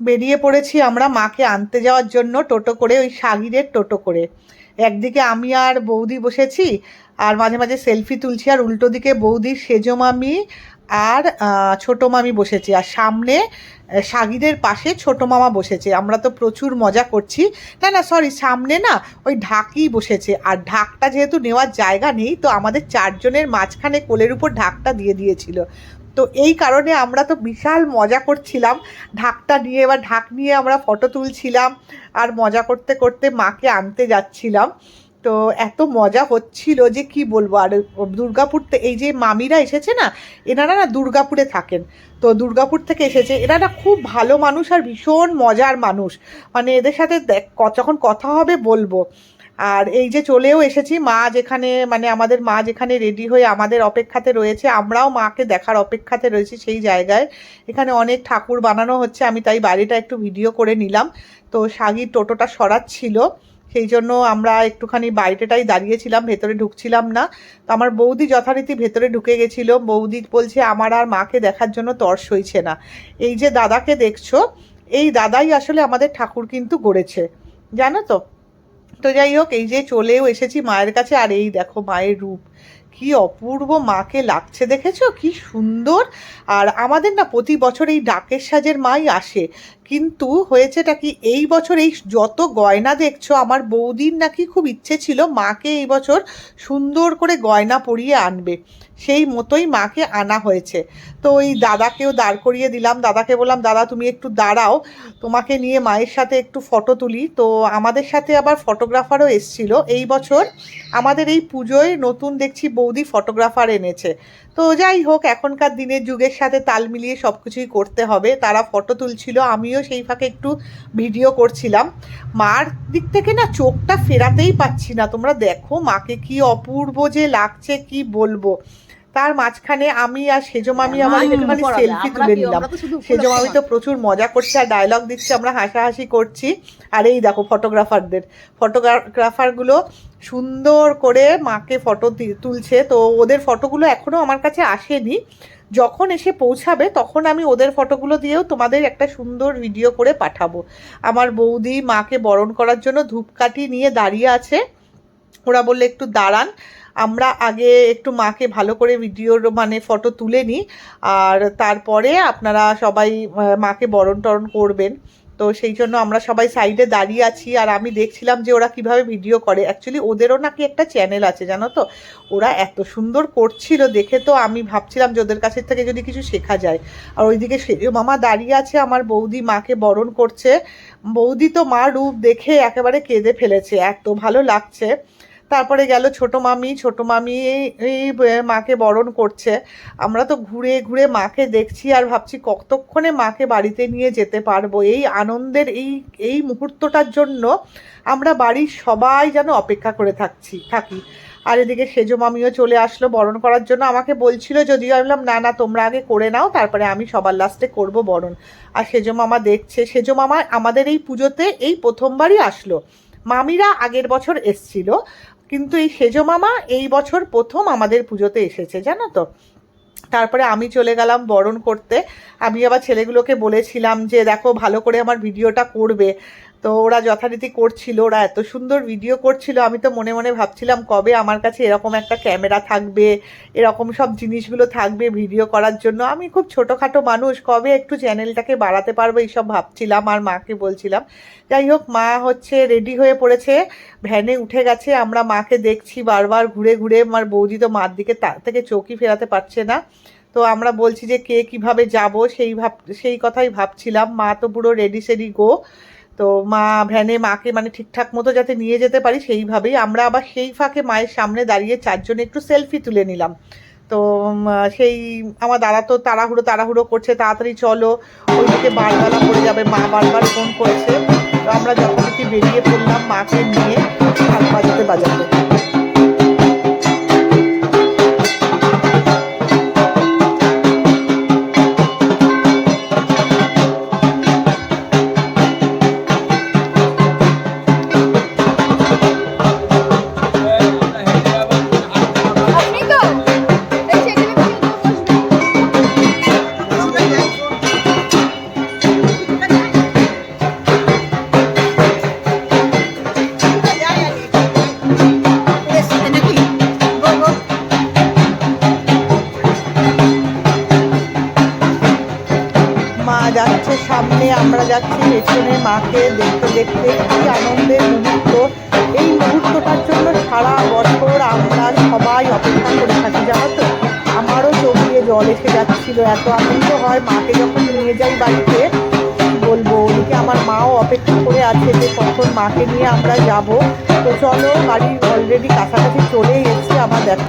বেরিয়ে পড়েছি আমরা মাকে আনতে যাওয়ার জন্য টোটো করে, ওই সাগিরের টোটো করে। একদিকে আমি আর বৌদি বসেছি, আর মাঝে মাঝে সেলফি তুলছি, আর উল্টো দিকে বৌদির সেজো মামি আর ছোটো মামি বসেছি। আর সামনে সাগিরের পাশে ছোটো মামা বসেছে। আমরা তো প্রচুর মজা করছি। না না সরি সামনে না, ওই ঢাকি বসেছে। আর ঢাকটা যেহেতু নেওয়ার জায়গা নেই, তো আমাদের চারজনের মাঝখানে কোলের উপর ঢাকটা দিয়ে দিয়েছিল। তো এই কারণে আমরা তো বিশাল মজা করছিলাম। ঢাকটা নিয়ে এবার ঢাক নিয়ে আমরা ফটো তুলছিলাম আর মজা করতে করতে মাকে আনতে যাচ্ছিলাম। তো এত মজা হচ্ছিল যে কি বলব? আর দুর্গাপুর এই যে মামিরা এসেছে না, এনারা না দুর্গাপুরে থাকেন। তো দুর্গাপুর থেকে এসেছে এনারা খুব ভালো মানুষ আর ভীষণ মজার মানুষ। মানে এদের সাথে দেখ- যখন কথা হবে বলব। আর এই যে চলেও এসেছি, মা যেখানে মানে আমাদের মা যেখানে রেডি হয়ে আমাদের অপেক্ষাতে রয়েছে, আমরাও মাকে দেখার অপেক্ষাতে রয়েছি সেই জায়গায়। এখানে অনেক ঠাকুর বানানো হচ্ছে, আমি তাই বাড়িটা একটু ভিডিও করে নিলাম। তো সাগির টোটোটা সরাচ্ছিল, সেই জন্য আমরা একটুখানি বাইরেটাই দাঁড়িয়েছিলাম, ভেতরে ঢুকছিলাম না। তো আমার বৌদি যথারীতি ভেতরে ঢুকে গেছিল, বৌদি বলছে, আমার আর মাকে দেখার জন্য তর্স হইছে না। এই যে দাদাকে দেখছ, এই দাদাই আসলে আমাদের ঠাকুর কিন্তু গড়েছে, জানো তো? তো যাই হোক, এই যে চলেও এসেছি মায়ের কাছে, আর এই দেখো মায়ের রূপ। কি অপূর্ব মাকে লাগছে, দেখেছ? কি সুন্দর। আর আমাদের না প্রতি বছর এই ডাকের সাজের মাই আসে। কিন্তু হয়েছেটা কি, এই বছর এই যত গয়না দেখছ, আমার বৌদির নাকি খুব ইচ্ছে ছিল মাকে এই বছর সুন্দর করে গয়না পরিয়ে আনবে। সেই মতোই মাকে আনা হয়েছে। তো ওই দাদাকেও দাঁড় করিয়ে দিলাম। দাদাকে বললাম, দাদা, তুমি একটু দাঁড়াও। তোমাকে নিয়ে মায়ের সাথে একটু ফটো তুলি। তো আমাদের সাথে আবার ফটোগ্রাফারও এসছিল। এই বছর আমাদের এই পুজোয় নতুন দেখছি বৌদি ফটোগ্রাফার এনেছে। তো যাই হোক, এখনকার দিনের যুগের সাথে তাল মিলিয়ে সব কিছুই করতে হবে। তারা ফটো তুলছিল, আমিও সেই ফাঁকে একটু ভিডিও করছিলাম। মার দিক থেকে না চোখটা ফেরাতেই পাচ্ছি না। তোমরা দেখো মাকে কি অপূর্ব যে লাগছে, কি বলব। তার মাঝখানে আমি আর সেজো মামি আমার একটুখানি সেলফি তুলে নিলাম। সেজো মামি তো প্রচুর মজা করছে আর ডায়লগ দিচ্ছে আমরা হাসাহাসি করছি। আর এই দেখো ফটোগ্রাফারদের ফটোগ্রাফারগুলো সুন্দর করে মাকে ফটো তুলছে। তো ওদের ফটোগুলো এখনও আমার কাছে আসেনি। যখন এসে পৌঁছাবে তখন আমি ওদের ফটোগুলো দিয়েও তোমাদের একটা সুন্দর ভিডিও করে পাঠাবো। আমার বৌদি মাকে বরণ করার জন্য ধূপকাঠি নিয়ে দাঁড়িয়ে আছে। ওরা বললে, একটু দাঁড়ান, আমরা আগে একটু মাকে ভালো করে ভিডিওর মানে ফটো তুলে নিই, আর তারপরে আপনারা সবাই মাকে বরণ টরণ করবেন। তো সেই জন্য আমরা সবাই সাইডে দাঁড়িয়ে আছি, আর আমি দেখছিলাম যে ওরা কীভাবে ভিডিও করে। অ্যাকচুয়ালি ওদেরও নাকি একটা চ্যানেল আছে, জানো তো? ওরা এত সুন্দর করছিল দেখে তো আমি ভাবছিলাম যে ওদের কাছের থেকে যদি কিছু শেখা যায়। আর ওইদিকে সেজো মামা দাঁড়িয়ে আছে, আমার বৌদি মাকে বরণ করছে। বৌদি তো মা রূপ দেখে একেবারে কেঁদে ফেলেছে, এত ভালো লাগছে। তারপরে গেল ছোট মামি ছোট মামি এই মাকে বরণ করছে। আমরা তো ঘুরে ঘুরে মাকে দেখছি আর ভাবছি কতক্ষণে মাকে বাড়িতে নিয়ে যেতে পারব? এই আনন্দের এই এই মুহূর্তটার জন্য আমরা বাড়ির সবাই যেন অপেক্ষা করে থাকছি, থাকি। আর এদিকে সেজো মামিও চলে আসলো বরণ করার জন্য। আমাকে বলছিল যদিও আমি বললাম, না না, তোমরা আগে করে নাও, তারপরে আমি সবার লাস্টে করব বরণ। আর সেজো মামা দেখছে, সেজো মামা আমাদের এই পুজোতে এই প্রথমবারই আসলো। মামিরা আগের বছর এসছিল কিন্তু এই সেজো মামা এই বছর প্রথম আমাদের পুজোতে এসেছে, জানো তো? তারপরে আমি চলে গেলাম বরণ করতে। আমি আবার ছেলেগুলোকে বলেছিলাম যে, দেখো, ভালো করে আমার ভিডিওটা করবে। তো ওরা যথারীতি করছিল, ওরা এত সুন্দর ভিডিও করছিল, আমি তো মনে মনে ভাবছিলাম কবে আমার কাছে এরকম একটা ক্যামেরা থাকবে, এরকম সব জিনিসগুলো থাকবে ভিডিও করার জন্য। আমি খুব ছোটোখাটো মানুষ, কবে একটু চ্যানেলটাকে বাড়াতে পারব এইসব ভাবছিলাম, আর মাকে বলছিলাম, যাই হোক, মা হচ্ছে রেডি হয়ে পড়েছে ভ্যানে উঠে গেছে, আমরা মাকে দেখছি বারবার ঘুরে ঘুরে, আমার বৌদি তো মার দিকে তার থেকে চোখই ফেরাতে পারছে না। তো আমরা বলছি যে, কে কীভাবে যাব? সেই ভাব, সেই কথাই ভাবছিলাম, মা তো পুরো রেডি সেডি গো তো মা ভ্যানে মাকে মানে ঠিকঠাক মতো যাতে নিয়ে যেতে পারি, সেইভাবেই আমরা আবার সেই ফাঁকে মায়ের সামনে দাঁড়িয়ে চারজন একটু সেলফি তুলে নিলাম। তো সেই আমার দাদা তো তাড়াহুড়ো তাড়াহুড়ো করছে, তাড়াতাড়ি চলো, ওইদিকে বারবেলা পড়ে যাবে, মা বারবার ফোন করেছে। তো আমরা যথারীতি বেরিয়ে পড়লাম মাকে নিয়ে হাত বাজাতে বাজাতে। সামনে আমরা যাচ্ছি পেছনে মাকে দেখতে দেখতে। কি আনন্দের মুহূর্ত। এই মুহূর্তটার জন্য সারা বছর আমরা সবাই অপেক্ষা করে থাকি, জানো তো? আমারও চোখ দিয়ে জল এসে যাচ্ছিল। এত আনন্দ হয় মাকে যখন নিয়ে যাই বাড়িতে। বলব? ওদিকে আমার মাও অপেক্ষা করে আছে যে কখন মাকে নিয়ে আমরা যাব। তো চলো বাড়ি অলরেডি কাছাকাছি চলেই এসেছি আমার দেখো